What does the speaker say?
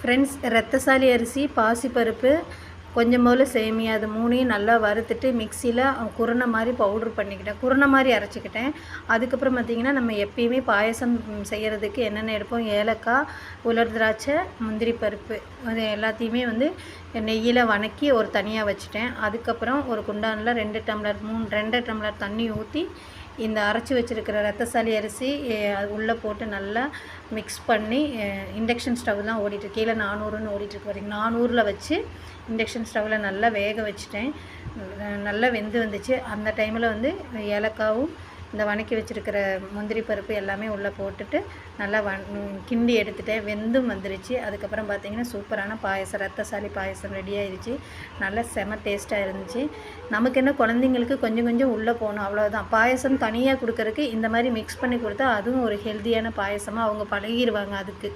Friends ரத்தசாலி அரிசி பாசிப்பருப்பு கொஞ்சம் போல் சேமியா அது மூணையும் நல்லா வறுத்துட்டு மிக்சியில் குருணை மாதிரி பவுட்ரு பண்ணிக்கிட்டேன். குருணை மாதிரி அரைச்சிக்கிட்டேன். அதுக்கப்புறம் பார்த்திங்கன்னா நம்ம எப்பயுமே பாயசம் செய்கிறதுக்கு என்னென்ன எடுப்போம்? ஏலக்காய் உலர் திராட்சை முந்திரி பருப்பு அது எல்லாத்தையுமே வந்து நெய்யில் வணக்கி ஒரு தனியாக வச்சுட்டேன். அதுக்கப்புறம் ஒரு குண்டானில் ரெண்டு டம்ளர் மூணு ரெண்டு டம்ளர் தண்ணி ஊற்றி இந்த அரைச்சி வச்சுருக்கிற ரத்தசாலி அரிசி அது உள்ளே போட்டு நல்லா மிக்ஸ் பண்ணி இண்டக்ஷன் ஸ்டவ் தான் ஓடிட்டு கீழே நானூறுன்னு ஓடிட்டுருக்கு பாருங்க. நானூறில் வச்சு இண்டக்ஷன் ஸ்டவ்வில் நல்லா வேக வச்சுட்டேன். நல்லா வெந்து வந்துச்சு. அந்த டைமில் வந்து ஏலக்காவும் இந்த வணக்கி வச்சுருக்கிற முந்திரி பருப்பு எல்லாமே உள்ளே போட்டுட்டு நல்லா வண் கிண்டி எடுத்துட்டேன். வெந்தும் வந்துருச்சு. அதுக்கப்புறம் பார்த்திங்கன்னா சூப்பரான பாயசம் ரத்தசாலி பாயசம் ரெடி ஆயிடுச்சு நல்லா செம டேஸ்ட்டாக இருந்துச்சு. நமக்கு என்ன குழந்தைங்களுக்கு கொஞ்சம் கொஞ்சம் உள்ளே போகணும். அவ்வளோதான் பாயசம் தனியாக கொடுக்கறதுக்கு இந்த மாதிரி மிக்ஸ் பண்ணி கொடுத்தா அதுவும் ஒரு ஹெல்த்தியான பாயசமாக அவங்க பழகிடுவாங்க அதுக்கு.